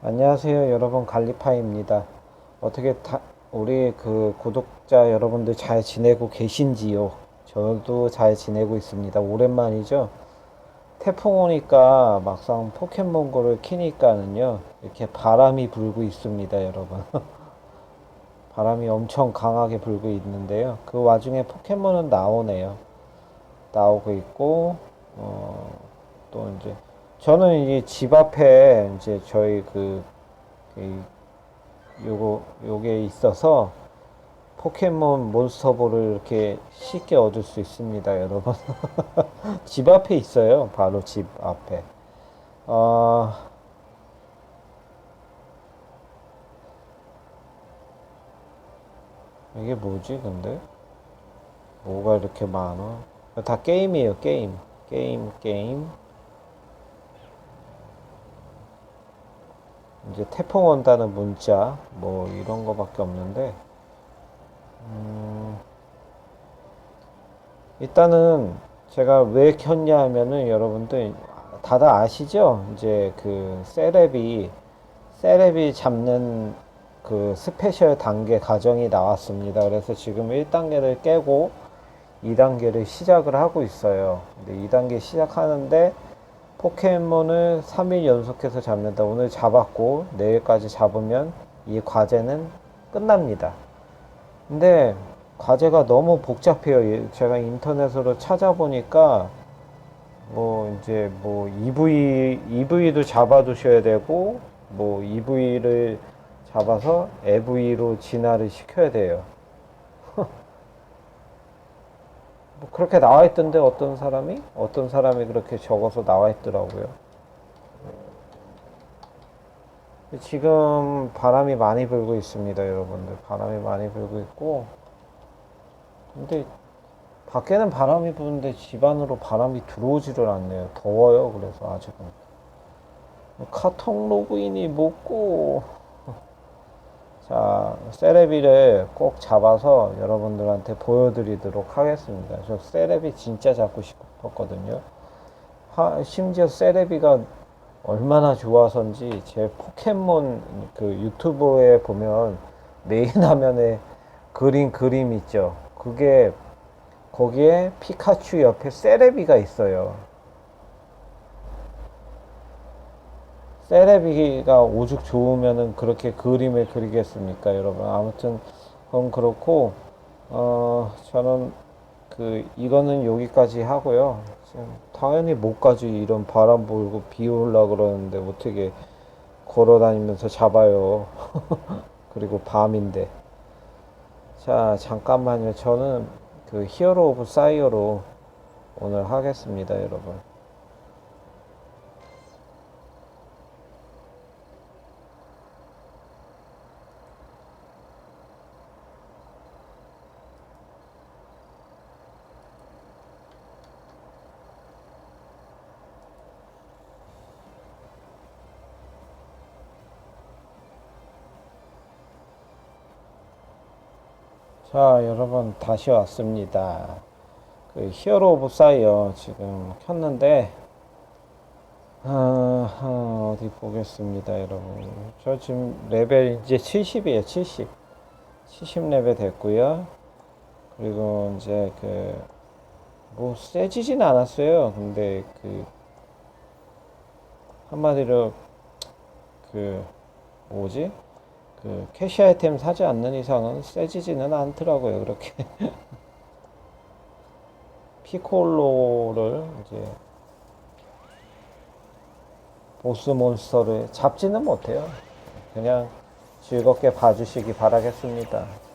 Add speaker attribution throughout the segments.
Speaker 1: 안녕하세요 여러분. 갈리파입니다. 어떻게 다 우리 그 구독자 여러분들 잘 지내고 계신지요? 저도 잘 지내고 있습니다. 오랜만이죠? 태풍 오니까 막상 포켓몬고를 키니까는요 이렇게 바람이 불고 있습니다 여러분. 바람이 엄청 강하게 불고 있는데요. 그 와중에 포켓몬은 나오네요. 나오고 있고 어, 또 이제 저는 이제 집 앞에 이제 저희 그, 그 요거 요게 있어서 포켓몬 몬스터볼을 이렇게 쉽게 얻을 수 있습니다, 여러분. 집 앞에 있어요, 바로 집 앞에. 어, 이게 뭐지, 근데? 뭐가 이렇게 많아? 다 게임이에요, 게임. 게임, 게임. 이제 태풍 온다는 문자 뭐 이런 거밖에 없는데 음, 일단은 제가 왜 켰냐 하면은 여러분들 다들 아시죠? 이제 그 세레비 세레비 잡는 그 스페셜 단계 과정이 나왔습니다. 그래서 지금 1단계를 깨고 2단계를 시작을 하고 있어요. 근데 2단계 시작하는데 포켓몬을 3일 연속해서 잡는다. 오늘 잡았고 내일까지 잡으면 이 과제는 끝납니다. 근데 과제가 너무 복잡해요. 제가 인터넷으로 찾아보니까 뭐 이제 뭐 EV EV도 잡아두셔야 되고 뭐 EV를 잡아서 AV로 진화를 시켜야 돼요. 뭐 그렇게 나와 있던데 어떤 사람이 어떤 사람이 그렇게 적어서 나와 있더라고요. 지금 바람이 많이 불고 있습니다, 여러분들. 바람이 많이 불고 있고. 근데 밖에는 바람이 부는데 집 안으로 바람이 들어오지를 않네요. 더워요. 그래서 아직은. 카톡 로그인이 뭐고. 자, 세레비를 꼭 잡아서 여러분들한테 보여드리도록 하겠습니다. 저 세레비 진짜 잡고 싶었거든요. 하, 심지어 세레비가 얼마나 좋아서인지 제 포켓몬 그 유튜브에 보면 메인 화면에 그린 그림 있죠. 그게 거기에 피카츄 옆에 세레비가 있어요. 세레비가 오죽 좋으면은 그렇게 그림을 그리겠습니까, 여러분? 아무튼 그건 그렇고 어 저는 그 이거는 여기까지 하고요. 지금 당연히 못 가지 이런 바람 불고 비 올라 그러는데 어떻게 걸어 다니면서 잡아요. 그리고 밤인데. 자, 잠깐만요. 저는 그 히어로 오브 사이어로 오늘 하겠습니다, 여러분. 자, 여러분 다시 왔습니다. 그 히어로 오브 사이어 지금 켰는데 아, 아, 어디 보겠습니다, 여러분. 저 지금 레벨 이제 70이에요, 70. 70 레벨 됐고요. 그리고 이제 그 뭐 세지진 않았어요. 근데 그 한마디로 그 뭐지? 그 캐시 아이템 사지 않는 이상은 세지지는 않더라고요. 그렇게 피콜로를 이제 보스 몬스터를 잡지는 못해요. 그냥 즐겁게 봐주시기 바라겠습니다.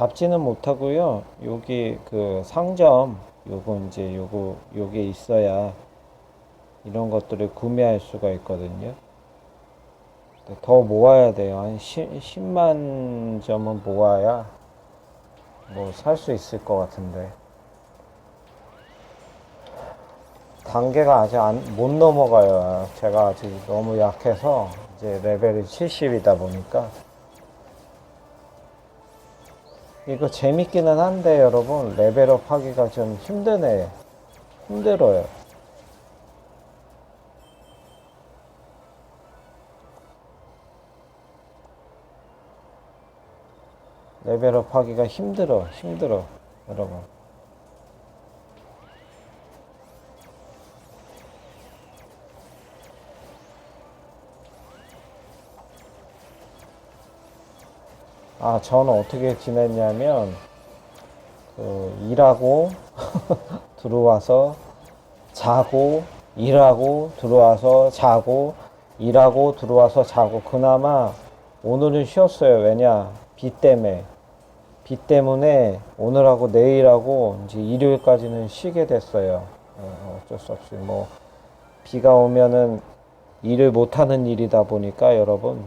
Speaker 1: 잡지는 못하고요. 여기 그 상점 요거 이제 요거 요게 있어야 이런 것들을 구매할 수가 있거든요. 더 모아야 돼요. 한 10, 10 만 점은 모아야 뭐 살 수 있을 것 같은데. 단계가 아직 안, 못 넘어가요. 제가 아직 너무 약해서 이제 레벨이 70이다 보니까 이거 재밌기는 한데 여러분 레벨업 하기가 좀 힘드네. 힘들어요. 레벨업 하기가 힘들어. 힘들어. 여러분. 아, 저는 어떻게 지냈냐면, 그, 일하고, 들어와서, 자고, 일하고, 들어와서, 자고, 일하고, 들어와서, 자고. 그나마, 오늘은 쉬었어요. 왜냐? 비 때문에. 비 때문에 오늘하고 내일하고 이제 일요일까지는 쉬게 됐어요. 어, 어쩔 수 없이. 뭐, 비가 오면은 일을 못하는 일이다 보니까 여러분,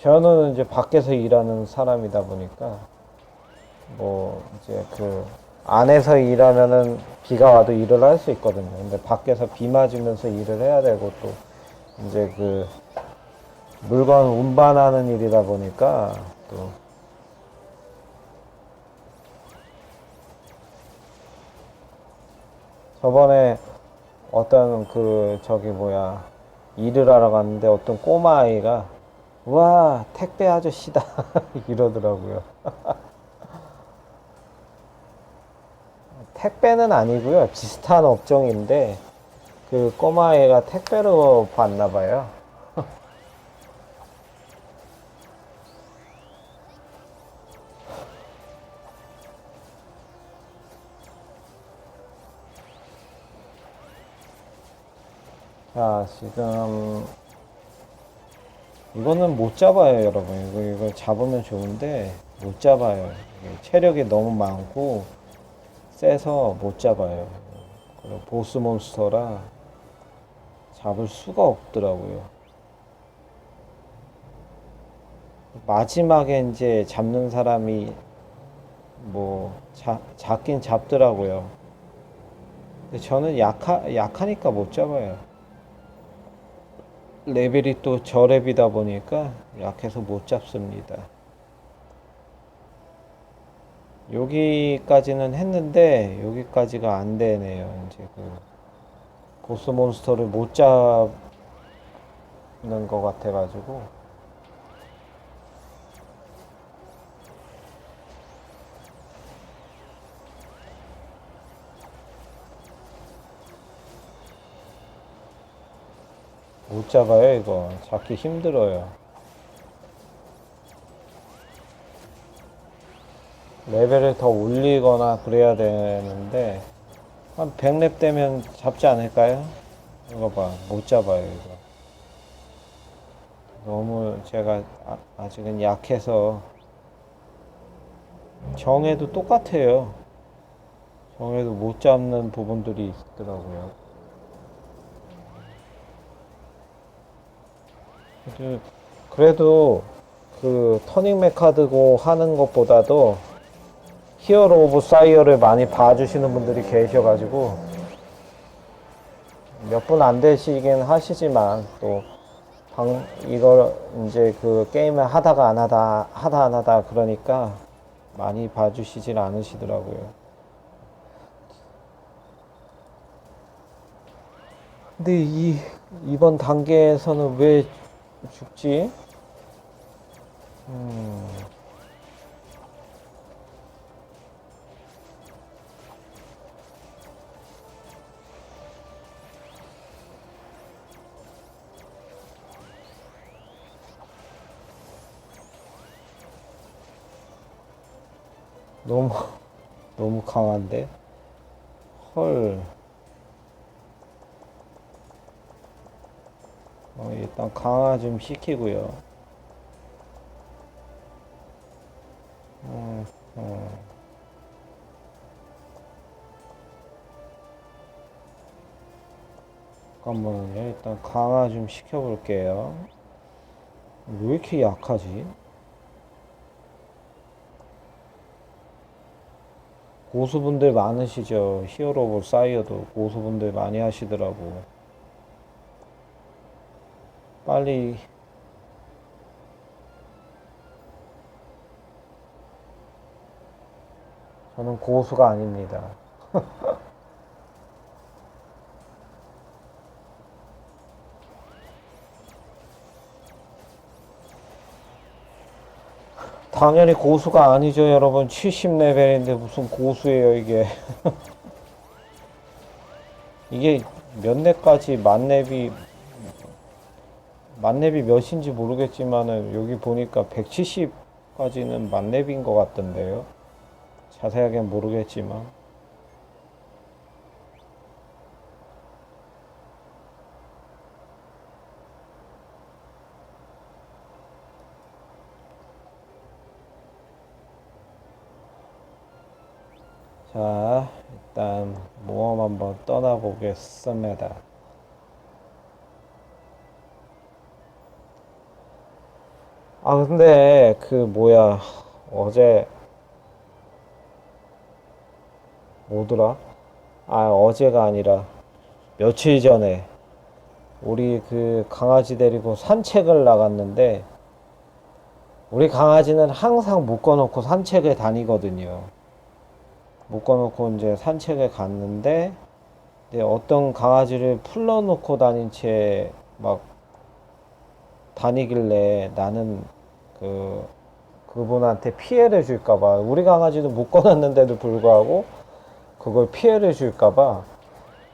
Speaker 1: 저는 이제 밖에서 일하는 사람이다 보니까 뭐 이제 그 안에서 일하면은 비가 와도 일을 할 수 있거든요. 근데 밖에서 비 맞으면서 일을 해야 되고 또 이제 그 물건 운반하는 일이다 보니까 또 저번에 어떤 그 저기 뭐야 일을 하러 갔는데 어떤 꼬마 아이가 와 택배 아저씨다 이러더라고요. 택배는 아니고요 비슷한 업종인데 그 꼬마 아이가 택배로 봤나 봐요. 자, 지금 이거는 못 잡아요, 여러분. 이거 이거 잡으면 좋은데 못 잡아요. 체력이 너무 많고 세서 못 잡아요. 그리고 보스 몬스터라 잡을 수가 없더라고요. 마지막에 이제 잡는 사람이 뭐 자, 잡긴 잡더라고요. 근데 저는 약하, 약하니까 못 잡아요. 레벨이 또 저렙이다 보니까 약해서 못 잡습니다. 여기까지는 했는데 여기까지가 안 되네요. 이제 그 보스 몬스터를 못 잡는 것 같아가지고 못 잡아요 이거 잡기 힘들어요. 레벨을 더 올리거나 그래야 되는데 한 100렙 되면 잡지 않을까요? 이거 봐, 못 잡아요, 이거. 너무 제가 아, 아직은 약해서 정해도 똑같아요. 정해도 못 잡는 부분들이 있더라고요. 그래도- 그래도 그 터닝 메카드고 하는 것보다도 히어로 오브 사이어를 많이 봐주시는 분들이 계셔가지고 몇 분 안 되시긴 하시지만 또 방, 이걸 이제 그 게임을 하다가 안 하다 하다 안 하다 그러니까 많이 봐주시질 않으시더라고요. 근데 이 이번 단계에서는 왜 죽지? 음. 너무 너무 강한데? 헐. 어, 일단 강화 좀 시키고요. 음, 음. 잠깐만요. 일단 강화 좀 시켜볼게요. 왜 이렇게 약하지? 고수분들 많으시죠. 히어로볼 사이어도 고수분들 많이 하시더라고. 빨리 저는 고수가 아닙니다. 당연히 고수가 아니죠, 여러분. 70레벨인데 무슨 고수예요, 이게. 이게 몇 렙까지 만렙이 만렙이 몇인지 모르겠지만은 여기 보니까 170까지는 만렙인 것 같던데요. 자세하게는 모르겠지만. 자, 일단 모험 한번 떠나보겠습니다. 아, 근데 그 뭐야, 어제 뭐더라? 아, 어제가 아니라 며칠 전에 우리 그 강아지 데리고 산책을 나갔는데 우리 강아지는 항상 묶어놓고 산책을 다니거든요. 묶어놓고 이제 산책을 갔는데 어떤 강아지를 풀러놓고 다닌 채 막 다니길래 나는 그 그분한테 피해를 줄까봐 우리 강아지도 묶어놨는데도 불구하고 그걸 피해를 줄까봐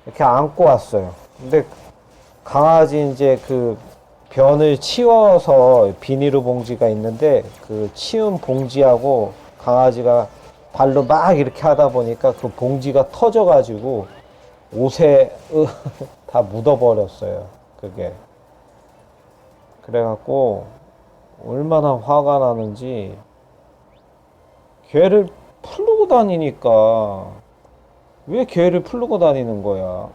Speaker 1: 이렇게 안고 왔어요. 근데 강아지 이제 그 변을 치워서 비닐로 봉지가 있는데 그 치운 봉지하고 강아지가 발로 막 이렇게 하다 보니까 그 봉지가 터져가지고 옷에 으, 다 묻어버렸어요. 그게. 그래갖고 얼마나 화가 나는지 개를 풀고 다니니까 왜 개를 풀고 다니는 거야?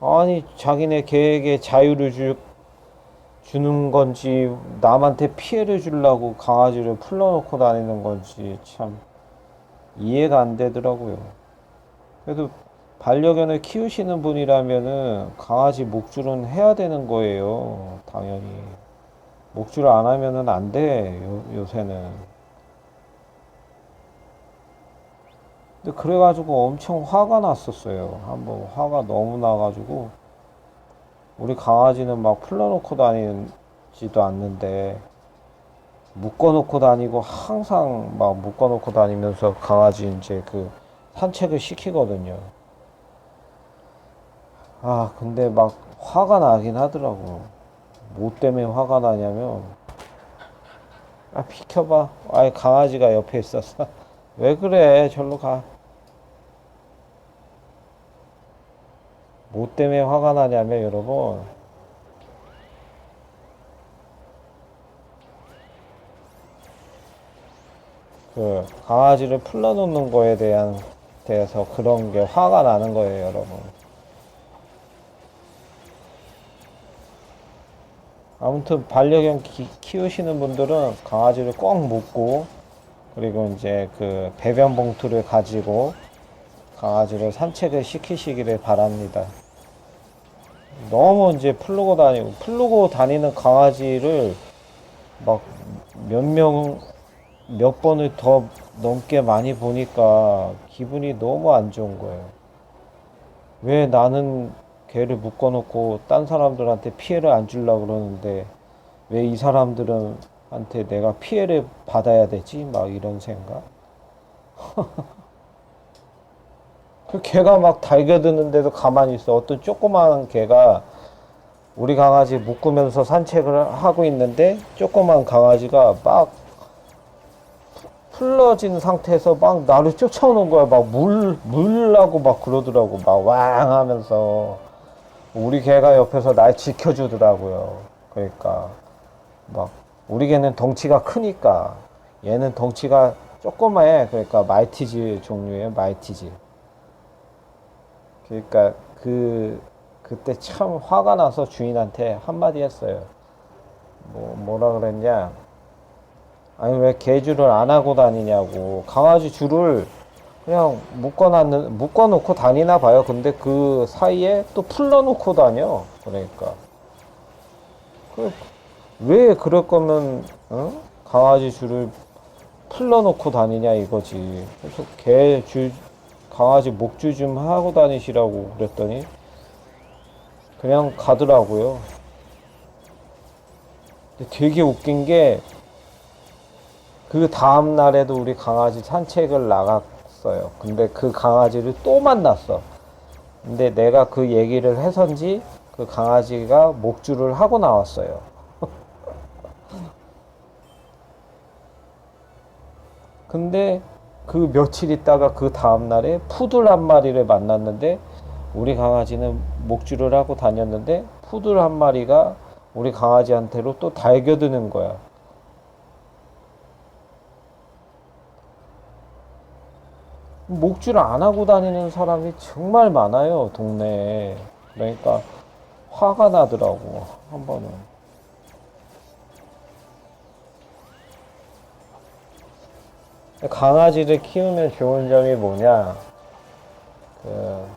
Speaker 1: 아니 자기네 개에게 자유를 주, 주는 건지 남한테 피해를 주려고 강아지를 풀러놓고 다니는 건지 참 이해가 안 되더라고요. 그래도 반려견을 키우시는 분이라면은 강아지 목줄은 해야 되는 거예요. 당연히. 목줄을 안 하면은 안 돼, 요, 요새는. 근데 그래가지고 엄청 화가 났었어요. 한번 화가 너무 나가지고 우리 강아지는 막 풀러놓고 다니지도 않는데 묶어놓고 다니고 항상 막 묶어놓고 다니면서 강아지 이제 그 산책을 시키거든요. 아, 근데 막 화가 나긴 하더라고. 뭐 때문에 화가 나냐면, 아, 비켜봐. 아예 강아지가 옆에 있었어. 왜 그래? 절로 가. 뭐 때문에 화가 나냐면, 여러분. 그 강아지를 풀러놓는 거에 대한 대해서 그런 게 화가 나는 거예요, 여러분. 아무튼 반려견 키, 키우시는 분들은 강아지를 꼭 묶고 그리고 이제 그 배변 봉투를 가지고 강아지를 산책을 시키시기를 바랍니다. 너무 이제 풀르고 다니고 풀르고 다니는 강아지를 막 몇 명 몇 번을 더 넘게 많이 보니까 기분이 너무 안 좋은 거예요. 왜 나는 걔를 묶어놓고 딴 사람들한테 피해를 안 주려고 그러는데 왜 이 사람들은 한테 내가 피해를 받아야 되지? 막 이런 생각. 그 개가 막 달겨드는데도 가만히 있어. 어떤 조그마한 개가 우리 강아지 묶으면서 산책을 하고 있는데 조그만 강아지가 막 풀러진 상태에서 막 나를 쫓아오는 거야. 막 물, 물라고 막 그러더라고. 막 왕 하면서. 우리 개가 옆에서 날 지켜주더라고요. 그러니까 막 우리 개는 덩치가 크니까 얘는 덩치가 조그마해. 그러니까 말티즈 종류의 말티즈. 그러니까 그 그때 참 화가 나서 주인한테 한마디 했어요. 뭐 뭐라 그랬냐? 아니 왜 개줄을 안 하고 다니냐고 강아지 줄을 그냥 묶어놨는 묶어놓고 다니나 봐요. 근데 그 사이에 또 풀러놓고 다녀. 그러니까 그, 왜 그럴 거면 어? 강아지 줄을 풀러놓고 다니냐 이거지. 그래서 개 줄 강아지 목줄 좀 하고 다니시라고 그랬더니 그냥 가더라고요. 되게 웃긴 게 그 다음 날에도 우리 강아지 산책을 나갔 어요. 근데 그 강아지를 또 만났어. 근데 내가 그 얘기를 해선지 그 강아지가 목줄을 하고 나왔어요. 근데 그 며칠 있다가 그 다음 날에 푸들 한 마리를 만났는데 우리 강아지는 목줄을 하고 다녔는데 푸들 한 마리가 우리 강아지한테로 또 달겨드는 거야. 목줄 안 하고 다니는 사람이 정말 많아요, 동네에. 그러니까 화가 나더라고, 한 번은. 강아지를 키우면 좋은 점이 뭐냐? 그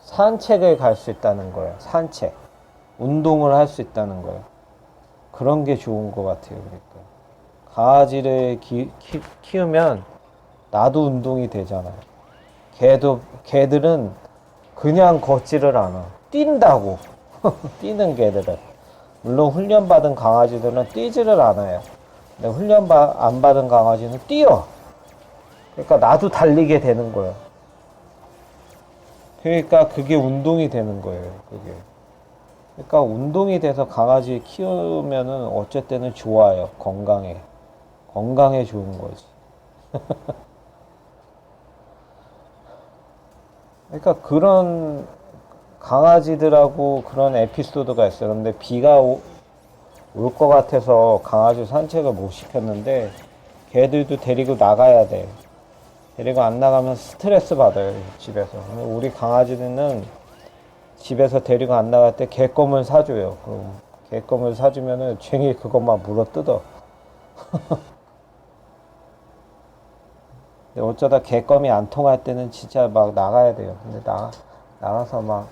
Speaker 1: 산책을 갈 수 있다는 거예요. 산책. 운동을 할 수 있다는 거예요. 그런 게 좋은 것 같아요. 그러니까. 강아지를 키, 키, 키우면 나도 운동이 되잖아요. 개도, 개들은 그냥 걷지를 않아. 뛴다고. 뛰는 개들은. 물론 훈련 받은 강아지들은 뛰지를 않아요. 근데 훈련 안 받은 강아지는 뛰어. 그러니까 나도 달리게 되는 거예요. 그러니까 그게 운동이 되는 거예요. 그게. 그러니까 운동이 돼서 강아지 키우면은 어쨌든 좋아요. 건강에. 건강에 좋은 거지. 그러니까 그런 강아지들하고 그런 에피소드가 있어요. 근데 비가 올 것 같아서 강아지 산책을 못 시켰는데 걔들도 데리고 나가야 돼. 데리고 안 나가면 스트레스 받아요, 집에서. 우리 강아지는 집에서 데리고 안 나갈 때 개껌을 사줘요. 그럼 개껌을 사주면은 쟁이 그것만 물어 뜯어. 근데 어쩌다 개껌이 안 통할 때는 진짜 막 나가야 돼요. 근데 나, 나가서 막,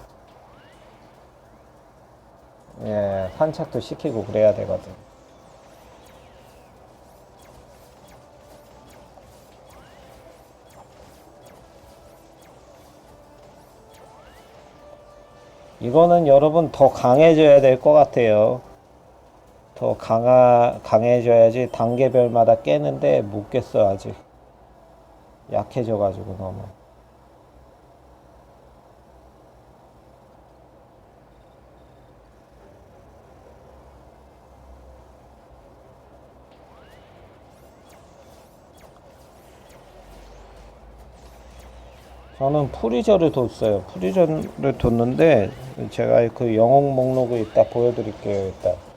Speaker 1: 예, 산책도 시키고 그래야 되거든. 이거는 여러분 더 강해져야 될 것 같아요. 더 강하, 강해져야지 단계별마다 깨는데 못 깼어, 아직. 약해져가지고 너무. 저는 프리저를 뒀어요. 프리저를 뒀는데 제가 그 영웅 목록을 이따 보여드릴게요. 이따.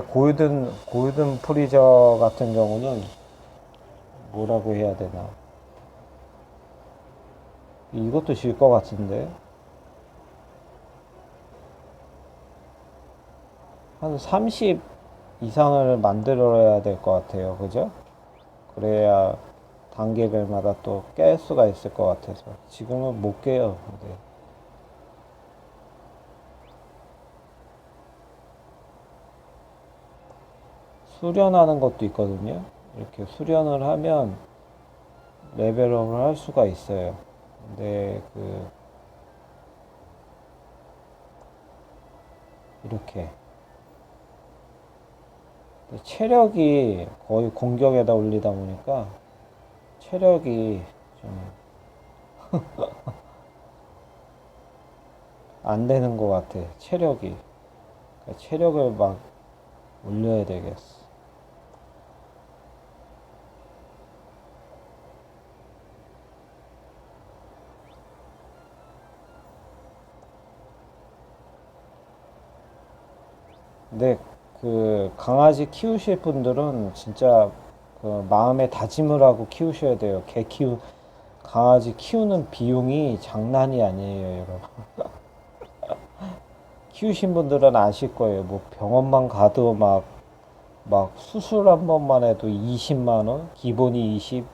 Speaker 1: 골든 골든 프리저 같은 경우는 뭐라고 해야 되나? 이것도 질 것 같은데. 한 30 이상을 만들어야 될 것 같아요. 그죠? 그래야 단계별마다 또 깰 수가 있을 것 같아서. 지금은 못 깨요. 근데. 수련하는 것도 있거든요. 이렇게 수련을 하면 레벨업을 할 수가 있어요. 근데 그 이렇게 체력이 거의 공격에다 올리다 보니까 체력이 좀 안 되는 것 같아. 체력이. 그러니까 체력을 막 올려야 되겠어. 근데 그 강아지 키우실 분들은 진짜 그 마음에 다짐을 하고 키우셔야 돼요. 개 키우 강아지 키우는 비용이 장난이 아니에요, 여러분. 키우신 분들은 아실 거예요. 뭐 병원만 가도 막, 막 수술 한 번만 해도 20만 원, 기본이 20,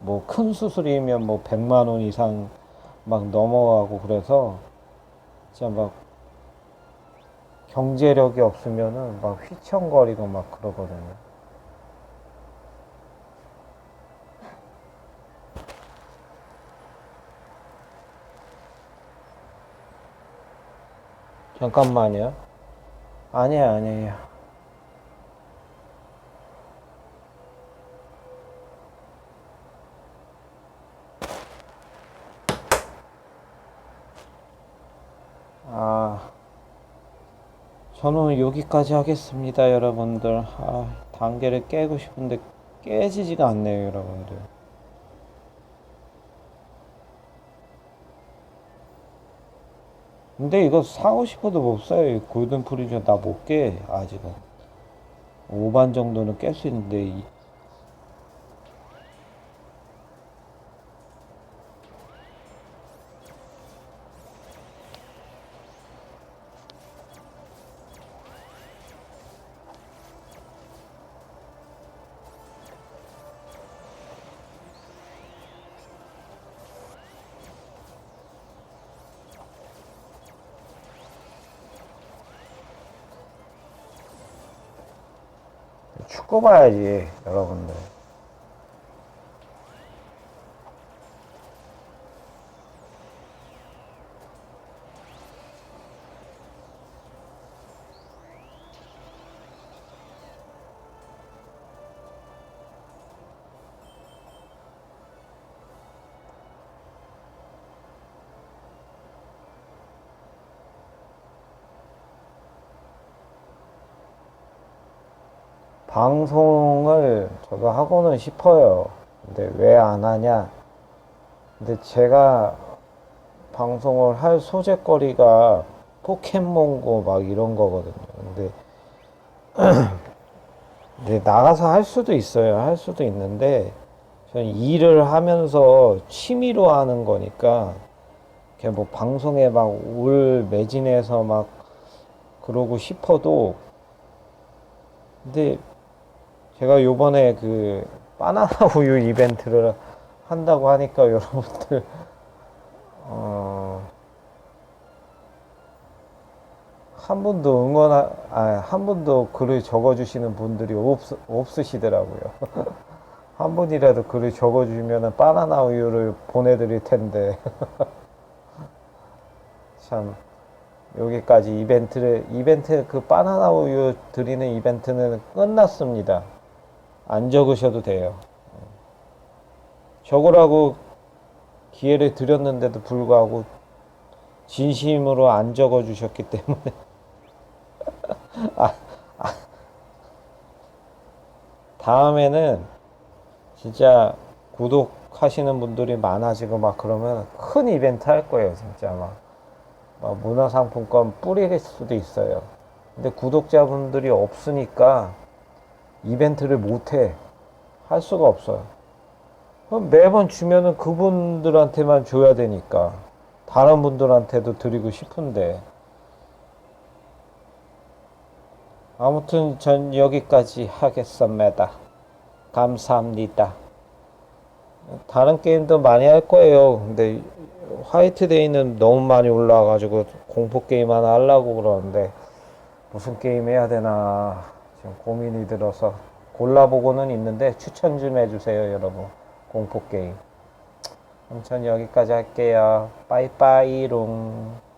Speaker 1: 뭐 큰 수술이면 뭐 100만 원 이상 막 넘어가고 그래서 진짜 막 경제력이 없으면은 막 휘청거리고 막 그러거든요. 잠깐만요. 아니에요, 아니에요. 저는 여기까지 하겠습니다, 여러분들. 아, 단계를 깨고 싶은데 깨지지가 않네요, 여러분들. 근데 이거 사고 싶어도 못 사요. 이 골든 프리즘 나못 깨, 아직은. 5반 정도는 깰 수 있는데, 축구 봐야지, 여러분들. 방송을 저도 하고는 싶어요. 근데 왜 안 하냐? 근데 제가 방송을 할 소재거리가 포켓몬고 막 이런 거거든요. 근데, 근데 나가서 할 수도 있어요. 할 수도 있는데, 저는 일을 하면서 취미로 하는 거니까, 그냥 뭐 방송에 막 올 매진해서 막 그러고 싶어도, 근데 제가 요번에 그 바나나 우유 이벤트를 한다고 하니까 여러분들 어, 한 분도 응원 아, 한 분도 글을 적어주시는 분들이 없, 없으시더라고요. 한 분이라도 글을 적어주시면 바나나 우유를 보내드릴 텐데 참 여기까지 이벤트를 이벤트 그 바나나 우유 드리는 이벤트는 끝났습니다. 안 적으셔도 돼요. 적으라고 기회를 드렸는데도 불구하고 진심으로 안 적어 주셨기 때문에 아, 아. 다음에는 진짜 구독하시는 분들이 많아지고 막 그러면 큰 이벤트 할 거예요, 진짜 막. 막 문화상품권 뿌릴 수도 있어요. 근데 구독자분들이 없으니까 이벤트를 못해. 할 수가 없어요. 그럼 매번 주면은 그분들한테만 줘야 되니까. 다른 분들한테도 드리고 싶은데. 아무튼 전 여기까지 하겠습니다. 감사합니다. 다른 게임도 많이 할 거예요. 근데 화이트데이는 너무 많이 올라와가지고 공포 게임 하나 하려고 그러는데 무슨 게임 해야 되나 지금 고민이 들어서 골라보고는 있는데 추천 좀 해주세요, 여러분. 공포 게임. 아무튼 여기까지 할게요. 빠이빠이롱.